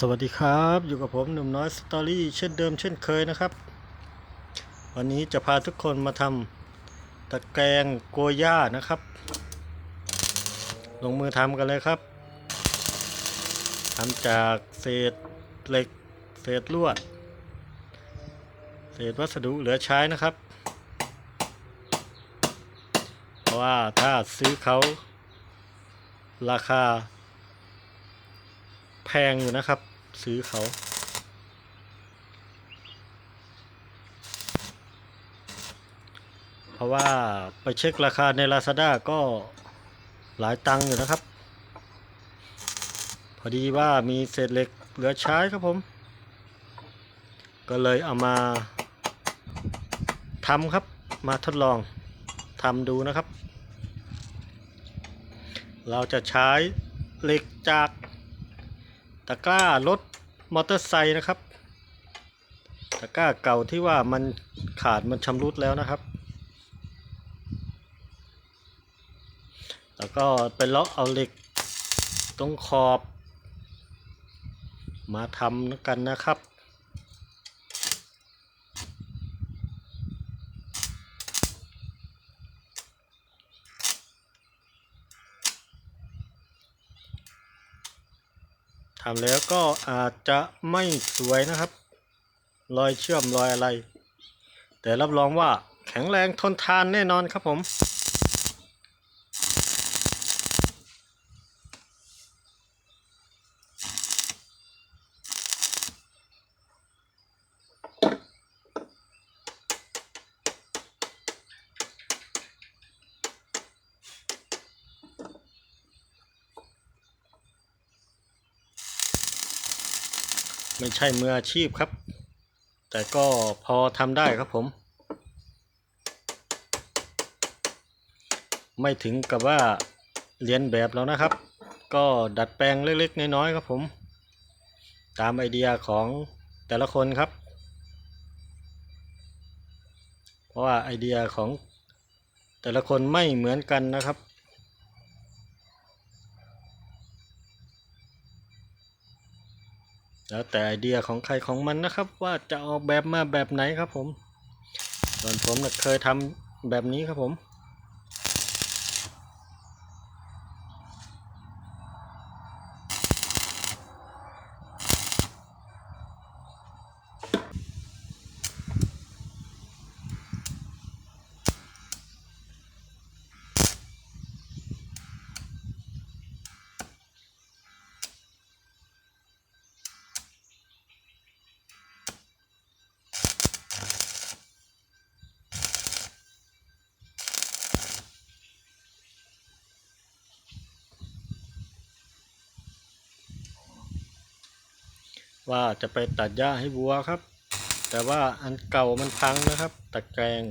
สวัสดีครับ อยู่กับผมหนุ่มน้อยสตอรี่เช่นเดิมเช่นเคยนะครับ วันนี้จะพาทุกคนมาทำตะแกรงโกย่านะครับ ลงมือทำกันเลยครับทำจากเศษเหล็ก เศษลวด เศษวัสดุเหลือใช้นะครับ เพราะว่าถ้าซื้อเขาราคา แพงอยู่นะครับ ซื้อเขาเพราะว่าไปเช็คราคาใน Lazada ก็หลายตังค์อยู่นะครับ พอดีว่ามีเศษเหล็กเหลือใช้ครับผม ก็เลยเอามาทำครับมาทดลองทำดูนะครับ เราจะใช้เหล็กจาก ตะกร้ารถมอเตอร์ไซค์นะครับ ตะกร้าเก่าที่ว่ามันขาดมันชำรุดแล้วนะครับ แล้วก็ไปเลาะเอาเหล็กตรงขอบ มาทำกันนะครับ ทำแล้วก็อาจจะไม่สวยนะครับ รอยเชื่อมรอยอะไร แต่รับรองว่าแข็งแรงทนทานแน่นอนครับผม ไม่ใช่มืออาชีพครับ แต่ก็พอทำได้ครับผม ไม่ถึงกับว่าเรียนแบบแล้วนะครับ ก็ดัดแปลงเล็กๆน้อยๆครับผม ตามไอเดียของแต่ละคนครับ เพราะว่าไอเดียของแต่ละคนไม่เหมือนกันนะครับ แล้วแต่ไอเดียของใครของมันนะครับ ว่าจะออกแบบมาแบบไหนครับผม ส่วนผมเคยทำแบบนี้ครับผม ว่าจะไปตัดหญ้าให้วัวครับ แต่ว่าอันเก่ามันพังนะครับ ตะแกรง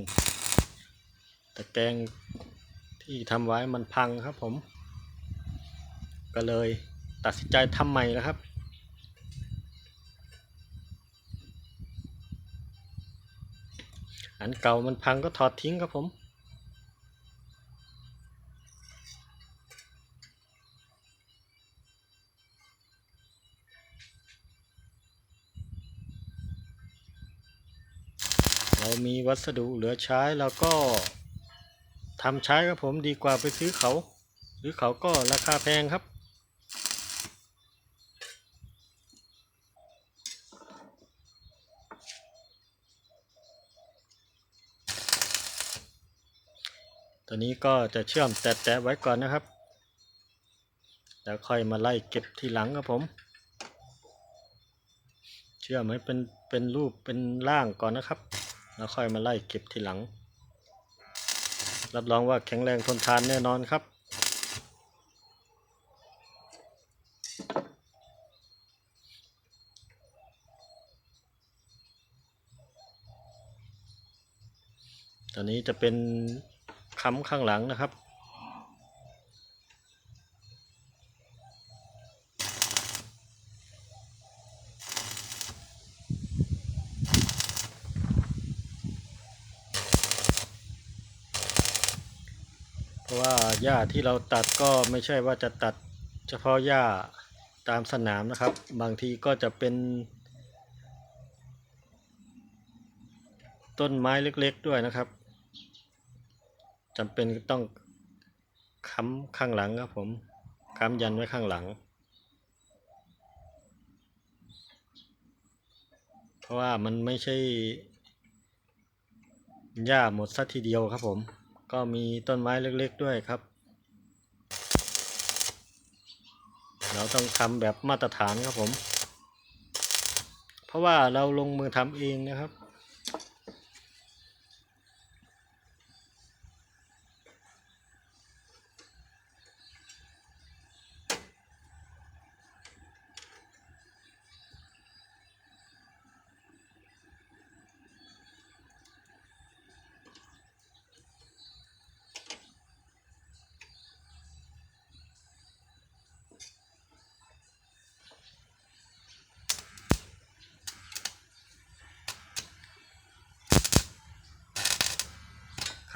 ตะแกรงที่ทำไว้มันพังครับผม ก็เลยตัดสินใจทำใหม่แล้วครับ อันเก่ามันพังก็ถอดทิ้งครับผม วัสดุเหลือใช้แล้วก็ทำใช้ครับผมดีกว่าไปซื้อเขา หรือเขาก็ราคาแพงครับ ตอนนี้ก็จะเชื่อมแตะๆไว้ก่อนนะครับ แล้วค่อยมาไล่เก็บทีหลังครับผม เชื่อมให้เป็นเป็นรูปเป็นร่างก่อนนะครับ แล้วค่อยมาไล่เก็บทีหลัง รับรองว่าแข็งแรงทนทานแน่นอนครับ ตอนนี้จะเป็นค้ำข้างหลังนะครับ เพราะว่าห ญ้าที่เราตัดก็ไม่ใช่ว่าจะตัดเฉพาะหญ้าตามสนามนะครับ บางทีก็จะเป็น ต้นไม้เล็กๆด้วยนะครับจำเป็นต้องค้ำข้างหลังครับผมค้ำยันไว้ข้างหลัง เพราะว่ามันไม่ใช่หญ้าหมดสัทีเดียวครับผม ก็มีต้นไม้เล็กๆด้วยครับ เราต้องทำแบบมาตรฐานครับผม เพราะว่าเราลงมือทำเองนะครับ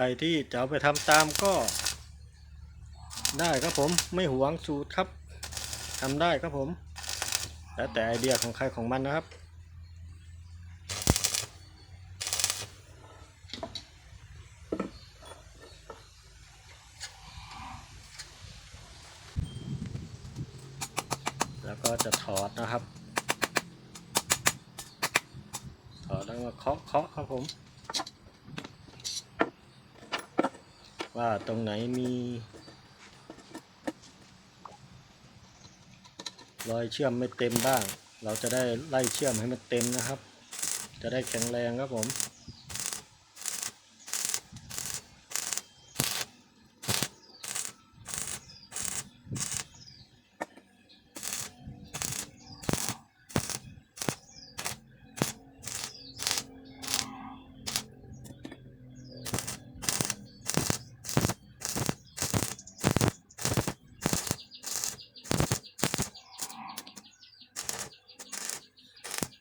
รที่จะเอาไปทำตามก็ ได้ครับผมไม่หวงสูตรครับทำได้ครับผม แล้วแต่ไอเดียของใครของมันนะครับแล้วก็จะถอดนะครับ ถอดแล้วก็เคาะเคาะครับผม ว่าตรงไหนมี รอยเชื่อมไม่เต็มบ้าง เราจะได้ไล่เชื่อมให้มันเต็มนะครับ จะได้แข็งแรงครับผม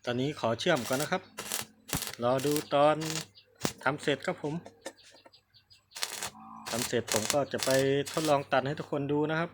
อนนี้ขอเชื่อมก่อนนะครับ รอดูตอนทำเสร็จครับผมทำเสร็จผมก็จะไปทดลองตัดให้ทุกคนดูนะครับ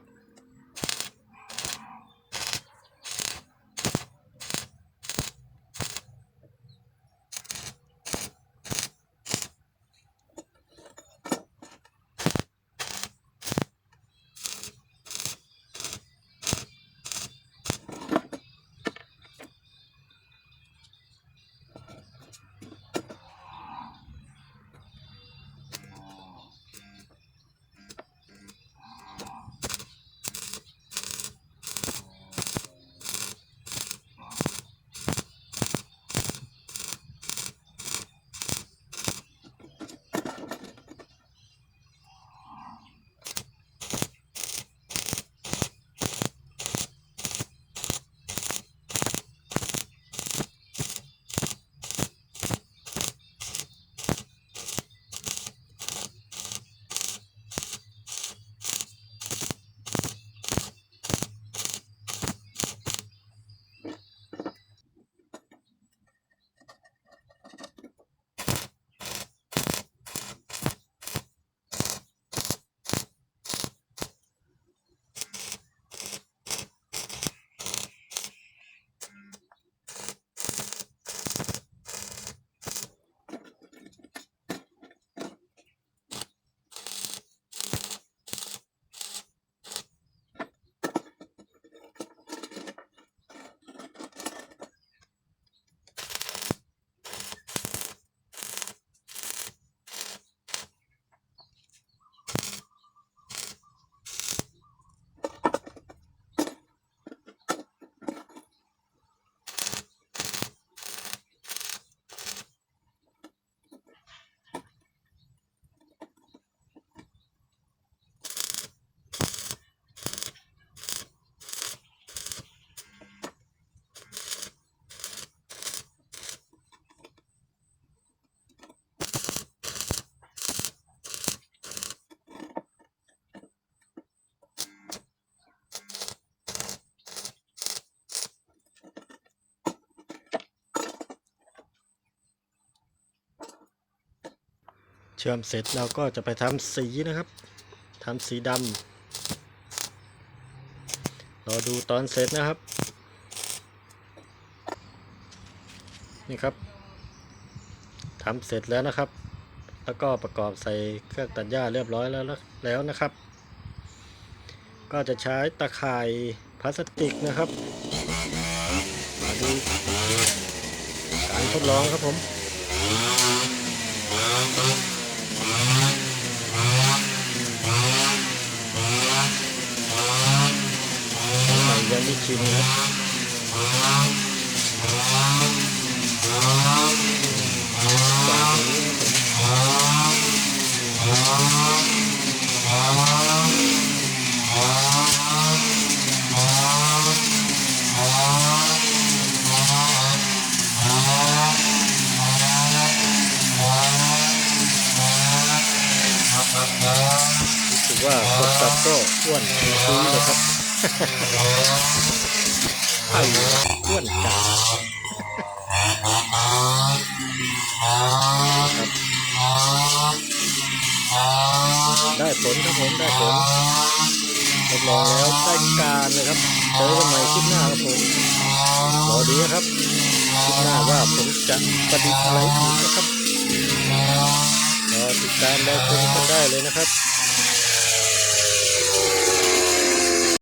ชื่อมเสร็จเราก็จะไปทำสีนะครับทำสีดำรอดูตอนเสร็จนะครับ นี่ครับทำเสร็จแล้วนะครับ แล้วก็ประกอบใส่เครื่องตัดหญ้าเรียบร้อยแล้วแล้วนะครับ ก็จะใช้ตะข่ายพลาสติกนะครับมาดูการทดลองครับผม ของ ชินครับฝากอย่างนี้ครับผมรู้สึกว่าคนตัดก็อ้วนซื้อเลยครับ ไอ้อ้วนจังได้ผลครับผมได้ผลทดลองแล้วได้การเลยครับเจอกันใหม่คลิปหน้าครับผมรอดีนะครับคลิปหน้าว่าผมจะประดิษฐ์อะไรอีกนะครับรอติดตามได้ชมกันได้เลยนะครับ